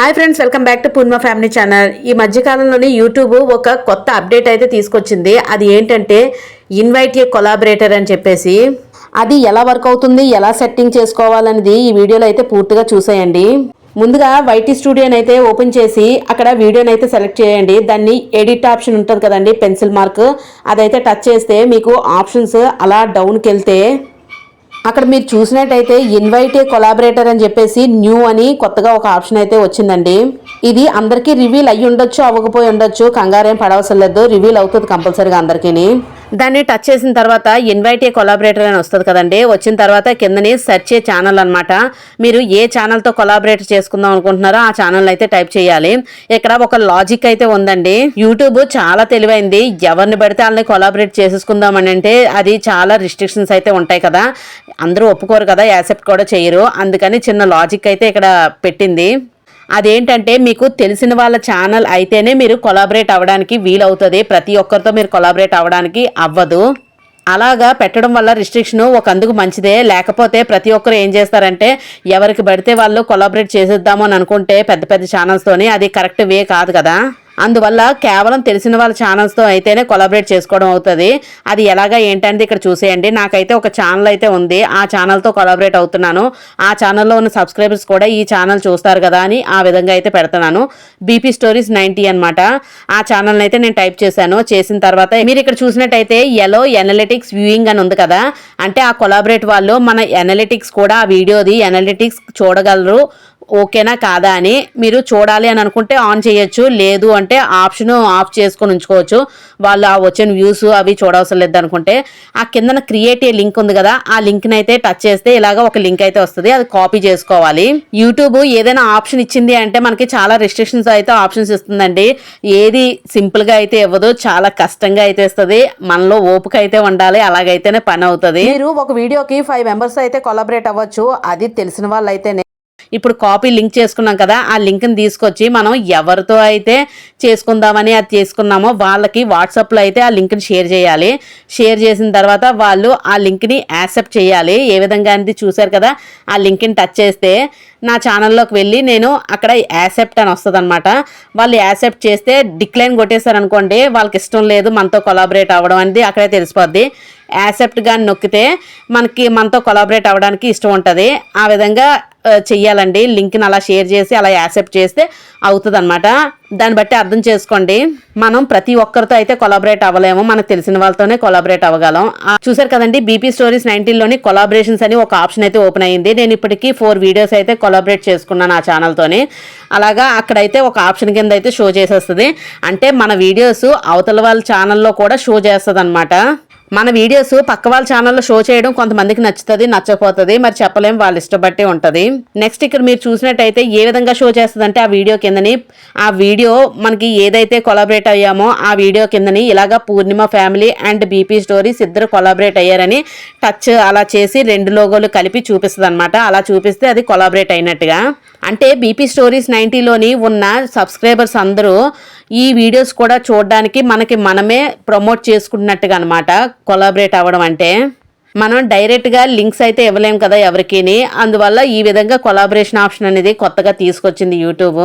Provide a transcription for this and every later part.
Hi friends welcome back to Purna family channel. ఈ మధ్యకాలంలోనే YouTube ఒక కొత్త అప్డేట్ అయితే తీసుకొచ్చింది. అది ఏంటంటే ఇన్వైట్ ఏ కొలాబరేటర్ అని చెప్పేసి. అది ఎలా వర్క్ అవుతుంది ఎలా సెట్టింగ్ చేసుకోవాలనేది ఈ వీడియోలో అయితే పూర్తిగా చూసేయండి. ముందుగా వైటీ స్టూడియోని అయితే ఓపెన్ చేసి అక్కడ వీడియోని అయితే సెలెక్ట్ చేయండి. దాన్ని ఎడిట్ ఆప్షన్ ఉంటుంది కదండి పెన్సిల్ మార్క్ అదైతే టచ్ చేస్తే మీకు ఆప్షన్స్ అలా డౌన్కి వెళ్తే అక్కడ మీరు చూసినట్టయితే ఇన్వైట్ ఏ కొలాబరేటర్ అని చెప్పేసి న్యూ అని కొత్తగా ఒక ఆప్షన్ అయితే వచ్చిందండి. ఇది అందరికీ రివీల్ అయ్యి ఉండొచ్చు అవ్వకపోయి ఉండొచ్చు. కంగారేం పడవసరం లేదు. రివీల్ అవుతుంది కంపల్సరీగా అందరికీ దాన్ని టచ్ చేసిన తర్వాత ఇన్వైట్ ఏ కొలాబరేటర్ అని వస్తుంది కదండి. వచ్చిన తర్వాత కిందనే సెర్చ్ ఏ ఛానల్ అనమాట మీరు ఏ ఛానల్తో కొలాబరేట్ చేసుకుందాం అనుకుంటున్నారో ఆ ఛానల్ అయితే టైప్ చేయాలి. ఇక్కడ ఒక లాజిక్ అయితే ఉందండి. యూట్యూబ్ చాలా తెలివైంది. ఎవరిని పడితే వాళ్ళని కొలాబరేట్ చేసేసుకుందామని అంటే అది చాలా రిస్ట్రిక్షన్స్ అయితే ఉంటాయి కదా. అందరూ ఒప్పుకోరు కదా యాక్సెప్ట్ కూడా చేయరు. అందుకని చిన్న లాజిక్ అయితే ఇక్కడ పెట్టింది. అదేంటంటే మీకు తెలిసిన వాళ్ళ ఛానల్ అయితేనే మీరు కొలాబరేట్ అవ్వడానికి వీలవుతుంది. ప్రతి ఒక్కరితో మీరు కొలాబరేట్ అవ్వడానికి అవ్వదు. అలాగా పెట్టడం వల్ల రిస్ట్రిక్షన్ ఒక అందుకు మంచిదే. లేకపోతే ప్రతి ఒక్కరు ఏం చేస్తారంటే ఎవరికి పడితే వాళ్ళు కొలాబరేట్ చేసేద్దాము అని అనుకుంటే పెద్ద పెద్ద ఛానల్స్తోని అది కరెక్ట్ వే కాదు కదా. అందువల్ల కేవలం తెలిసిన వాళ్ళ ఛానల్స్తో అయితేనే కొలాబరేట్ చేసుకోవడం అవుతుంది. అది ఎలాగా ఏంటనేది ఇక్కడ చూసేయండి. నాకైతే ఒక ఛానల్ అయితే ఉంది. ఆ ఛానల్తో కొలాబరేట్ అవుతున్నాను. ఆ ఛానల్లో ఉన్న సబ్స్క్రైబర్స్ కూడా ఈ ఛానల్ చూస్తారు కదా అని ఆ విధంగా అయితే పెడుతున్నాను. బీపీ స్టోరీస్ నైంటీ అనమాట ఆ ఛానల్ని అయితే నేను టైప్ చేశాను. చేసిన తర్వాత మీరు ఇక్కడ చూసినట్టయితే ఎలో ఎనలిటిక్స్ వ్యూయింగ్ అని ఉంది కదా. అంటే ఆ కొలాబరేట్ వాళ్ళు మన ఎనలిటిక్స్ కూడా ఆ వీడియోది ఎనలిటిక్స్ చూడగలరు. ఓకేనా కాదా అని మీరు చూడాలి అని అనుకుంటే ఆన్ చేయొచ్చు. లేదు అంటే ఆప్షన్ ఆఫ్ చేసుకొని ఉంచుకోవచ్చు. వాళ్ళు ఆ వచ్చిన వ్యూస్ అవి చూడవసరం లేదు అనుకుంటే. ఆ కిందన క్రియేట్ ఏ లింక్ ఉంది కదా ఆ లింక్ని అయితే టచ్ చేస్తే ఇలాగ ఒక లింక్ అయితే వస్తుంది. అది కాపీ చేసుకోవాలి. యూట్యూబ్ ఏదైనా ఆప్షన్ ఇచ్చింది అంటే మనకి చాలా రెస్ట్రిక్షన్స్ అయితే ఆప్షన్స్ ఇస్తుందండి. ఏది సింపుల్గా అయితే ఇవ్వదు చాలా కష్టంగా అయితే ఇస్తుంది. మనలో ఓపిక అయితే ఉండాలి అలాగైతేనే పని అవుతుంది. మీరు ఒక వీడియోకి ఫైవ్ మెంబర్స్ అయితే కొలాబరేట్ అవ్వచ్చు. అది తెలిసిన వాళ్ళు అయితేనే ఇప్పుడు కాపీ లింక్ చేసుకున్నాం కదా ఆ లింక్ని తీసుకొచ్చి మనం ఎవరితో అయితే చేసుకుందామని అది చేసుకున్నామో వాళ్ళకి వాట్సాప్లో అయితే ఆ లింక్ని షేర్ చేయాలి. షేర్ చేసిన తర్వాత వాళ్ళు ఆ లింక్ని యాక్సెప్ట్ చేయాలి. ఏ విధంగా అనేది చూశారు కదా ఆ లింక్ని టచ్ చేస్తే నా ఛానల్లోకి వెళ్ళి నేను అక్కడ యాక్సెప్ట్ అని వస్తుంది అనమాట వాళ్ళు యాక్సెప్ట్ చేస్తే డిక్లైన్ కొట్టేశారనుకోండి వాళ్ళకి ఇష్టం లేదు మనతో కొలాబరేట్ అవ్వడం అనేది అక్కడే తెలిసిపోద్ది. యాసెప్ట్గా నొక్కితే మనకి మనతో కొలాబరేట్ అవ్వడానికి ఇష్టం ఉంటుంది. ఆ విధంగా చెయ్యాలండి. లింక్ని అలా షేర్ చేసి అలా యాక్సెప్ట్ చేస్తే అవుతుంది అనమాట దాన్ని బట్టి అర్థం చేసుకోండి. మనం ప్రతి ఒక్కరితో అయితే కొలాబరేట్ అవ్వలేము. మనకు తెలిసిన వాళ్ళతోనే కొలాబరేట్ అవ్వగలం. ఆ, చూసారు కదండి బీపీ స్టోరీస్ నైన్టీన్లోని కొలాబరేషన్స్ అని ఒక ఆప్షన్ అయితే ఓపెన్ అయ్యింది. నేను ఇప్పటికీ ఫోర్ వీడియోస్ అయితే కొలాబరేట్ చేసుకున్నాను ఆ ఛానల్తోని. అలాగా అక్కడైతే ఒక ఆప్షన్ కింద అయితే షో చేసేస్తుంది. అంటే మన వీడియోస్ అవతల వాళ్ళ ఛానల్లో కూడా షో చేస్తుంది మన వీడియోస్ పక్క వాళ్ళ ఛానల్లో షో చేయడం కొంతమందికి నచ్చుతుంది నచ్చకపోతుంది. మరి చెప్పలేం వాళ్ళ ఇష్టపట్టి ఉంటుంది. నెక్స్ట్ ఇక్కడ మీరు చూసినట్టయితే ఏ విధంగా షో చేస్తుందంటే ఆ వీడియో కిందని. ఆ వీడియో మనకి ఏదైతే కొలాబరేట్ అయ్యామో ఆ వీడియో కిందని ఇలాగా Purnima family and BP stories ఇద్దరు కొలాబరేట్ అయ్యారని టచ్ అలా చేసి రెండు లోగోలు కలిపి చూపిస్తుంది అనమాట అలా చూపిస్తే అది కొలాబరేట్ అయినట్టుగా. అంటే బీపీ స్టోరీస్ నైంటీలోని ఉన్న సబ్స్క్రైబర్స్ అందరూ ఈ వీడియోస్ కూడా చూడడానికి మనకి మనమే ప్రమోట్ చేసుకుంటున్నట్టుగా అనమాట కొలాబరేట్ అవ్వడం అంటే. మనం డైరెక్ట్గా లింక్స్ అయితే ఇవ్వలేం కదా ఎవరికీని. అందువల్ల ఈ విధంగా కొలాబరేషన్ ఆప్షన్ అనేది కొత్తగా తీసుకొచ్చింది యూట్యూబ్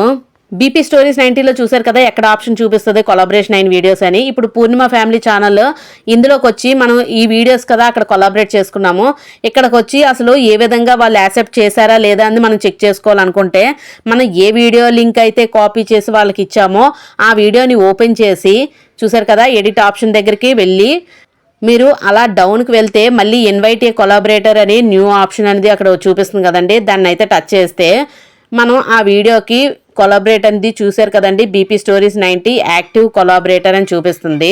బీపీ స్టోరీస్ నైంటీలో చూసారు కదా ఎక్కడ ఆప్షన్ చూపిస్తుంది? కొలాబరేషన్ అయిన వీడియోస్ అని. ఇప్పుడు పూర్ణిమ ఫ్యామిలీ ఛానల్ ఇందులోకి వచ్చి మనం ఈ వీడియోస్ కదా అక్కడ కొలాబరేట్ చేసుకున్నాము. ఇక్కడికి వచ్చి అసలు ఏ విధంగా వాళ్ళు యాక్సెప్ట్ చేశారా లేదా అని మనం చెక్ చేసుకోవాలనుకుంటే మనం ఏ వీడియో లింక్ అయితే కాపీ చేసి వాళ్ళకి ఇచ్చామో ఆ వీడియోని ఓపెన్ చేసి చూసారు కదా ఎడిట్ ఆప్షన్ దగ్గరికి వెళ్ళి మీరు అలా డౌన్కి వెళ్తే మళ్ళీ ఇన్వైట్ ఏ కొలాబరేటర్ అని న్యూ ఆప్షన్ అనేది అక్కడ చూపిస్తుంది కదండి. దాన్ని అయితే టచ్ చేస్తే మనం ఆ వీడియోకి కొలాబరేట్ అనేది చూశారు కదండి BP stories ninety active collaborator అని చూపిస్తుంది.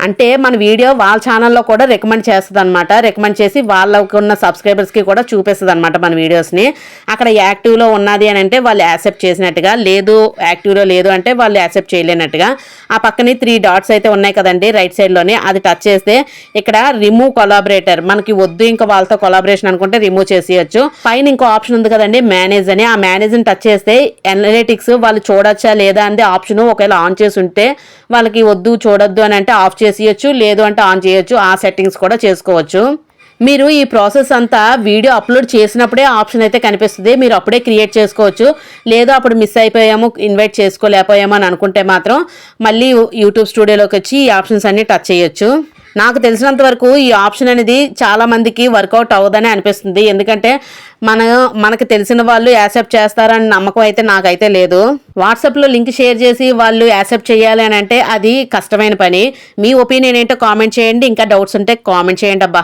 అంటే మన వీడియో వాళ్ళ ఛానల్లో కూడా రికమెండ్ చేస్తుంది అనమాట రికమెండ్ చేసి వాళ్ళకు ఉన్న సబ్స్క్రైబర్స్కి కూడా చూపిస్తుంది అనమాట మన వీడియోస్ని అక్కడ యాక్టివ్లో ఉన్నది అని అంటే వాళ్ళు యాక్సెప్ట్ చేసినట్టుగా లేదు యాక్టివ్లో లేదు అంటే వాళ్ళు యాక్సెప్ట్ చేయలేనట్టుగా. ఆ పక్కనే త్రీ డాట్స్ అయితే ఉన్నాయి కదండి రైట్ సైడ్లోనే అది టచ్ చేస్తే ఇక్కడ రిమూవ్ కొలాబరేటర్ మనకి వద్దు ఇంకా వాళ్ళతో కొలాబరేషన్ అనుకుంటే రిమూవ్ చేసేయచ్చు. పైన ఇంకో ఆప్షన్ ఉంది కదండి మేనేజ్ అని. ఆ మేనేజ్ని టచ్ చేస్తే అనలిటిక్స్ వాళ్ళు చూడొచ్చా లేదా అనేది ఆప్షన్ ఒకవేళ ఆన్ చేసి ఉంటే వాళ్ళకి వద్దు చూడొద్దు అని అంటే ఆఫ్ చేసేయచ్చు లేదు అంటే ఆన్ చేయొచ్చు ఆ సెట్టింగ్స్ కూడా చేసుకోవచ్చు. మీరు ఈ ప్రాసెస్ అంతా వీడియో అప్లోడ్ చేసినప్పుడే ఆప్షన్ అయితే కనిపిస్తుంది. మీరు అప్పుడే క్రియేట్ చేసుకోవచ్చు. లేదు అప్పుడు మిస్ అయిపోయాము ఇన్వైట్ చేసుకోలేకపోయాము అని అనుకుంటే మాత్రం మళ్ళీ యూట్యూబ్ స్టూడియోలోకి వచ్చి ఈ ఆప్షన్స్ అన్ని టచ్ చేయొచ్చు. నాకు తెలిసినంత వరకు ఈ ఆప్షన్ అనేది చాలా మందికి వర్కౌట్ అవ్వదని అనిపిస్తుంది. ఎందుకంటే మన మనకు తెలిసిన వాళ్ళు యాక్సెప్ట్ చేస్తారని నమ్మకం అయితే నాకైతే లేదు. వాట్సాప్లో లింక్ షేర్ చేసి వాళ్ళు యాక్సెప్ట్ చేయాలి అని అంటే అది కష్టమైన పని. మీ ఒపీనియన్ ఏంటో కామెంట్ చేయండి. ఇంకా డౌట్స్ ఉంటే కామెంట్ చేయండి అబ్బా.